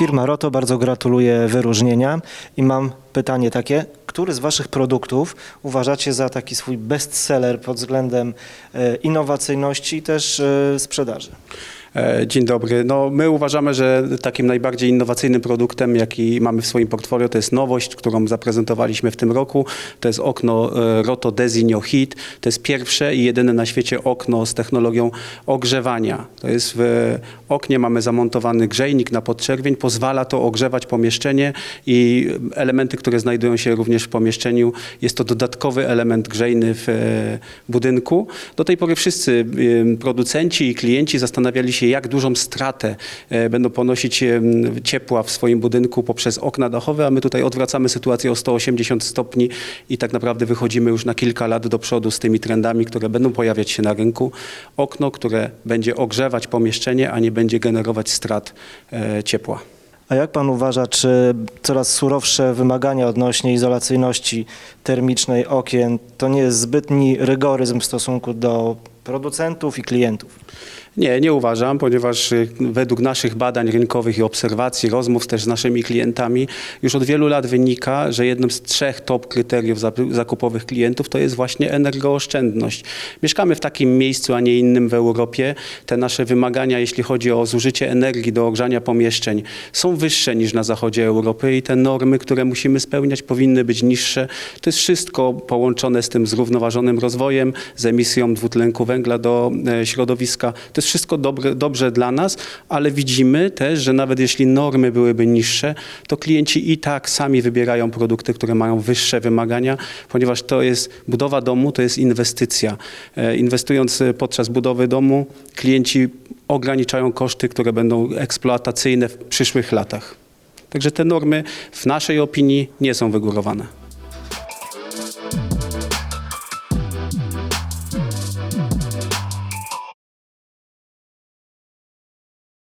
Firma Roto, bardzo gratuluję wyróżnienia i mam pytanie takie, który z Waszych produktów uważacie za taki swój bestseller pod względem e, innowacyjności i też e, sprzedaży? E, Dzień dobry. No, my uważamy, że takim najbardziej innowacyjnym produktem, jaki mamy w swoim portfolio, to jest nowość, którą zaprezentowaliśmy w tym roku. To jest okno e, Roto Designo Heat. To jest pierwsze i jedyne na świecie okno z technologią ogrzewania. To jest w oknie mamy zamontowany grzejnik na podczerwień. Pozwala to ogrzewać pomieszczenie i elementy, które znajdują się również w pomieszczeniu. Jest to dodatkowy element grzejny w e, budynku. Do tej pory wszyscy producenci i klienci zastanawiali się, jak dużą stratę e, będą ponosić e, ciepła w swoim budynku poprzez okna dachowe, a my tutaj odwracamy sytuację o 180 stopni i tak naprawdę wychodzimy już na kilka lat do przodu z tymi trendami, które będą pojawiać się na rynku. Okno, które będzie ogrzewać pomieszczenie, a nie będzie generować strat e, ciepła. A jak Pan uważa, czy coraz surowsze wymagania odnośnie izolacyjności termicznej okien to nie jest zbytni rygoryzm w stosunku do producentów i klientów? Nie, nie uważam, ponieważ y, według naszych badań rynkowych i obserwacji, rozmów też z naszymi klientami, już od wielu lat wynika, że jednym z trzech top kryteriów zakupowych klientów to jest właśnie energooszczędność. Mieszkamy w takim miejscu, a nie innym w Europie. Te nasze wymagania, jeśli chodzi o zużycie energii do ogrzania pomieszczeń, są wyższe niż na zachodzie Europy i te normy, które musimy spełniać, powinny być niższe. To jest wszystko połączone z tym zrównoważonym rozwojem, z emisją dwutlenku węgla do e, środowiska. To jest wszystko dobre, dobrze dla nas, ale widzimy też, że nawet jeśli normy byłyby niższe, to klienci i tak sami wybierają produkty, które mają wyższe wymagania, ponieważ to jest budowa domu, to jest inwestycja. E, Inwestując e, podczas budowy domu, klienci ograniczają koszty, które będą eksploatacyjne w przyszłych latach. Także te normy w naszej opinii nie są wygórowane.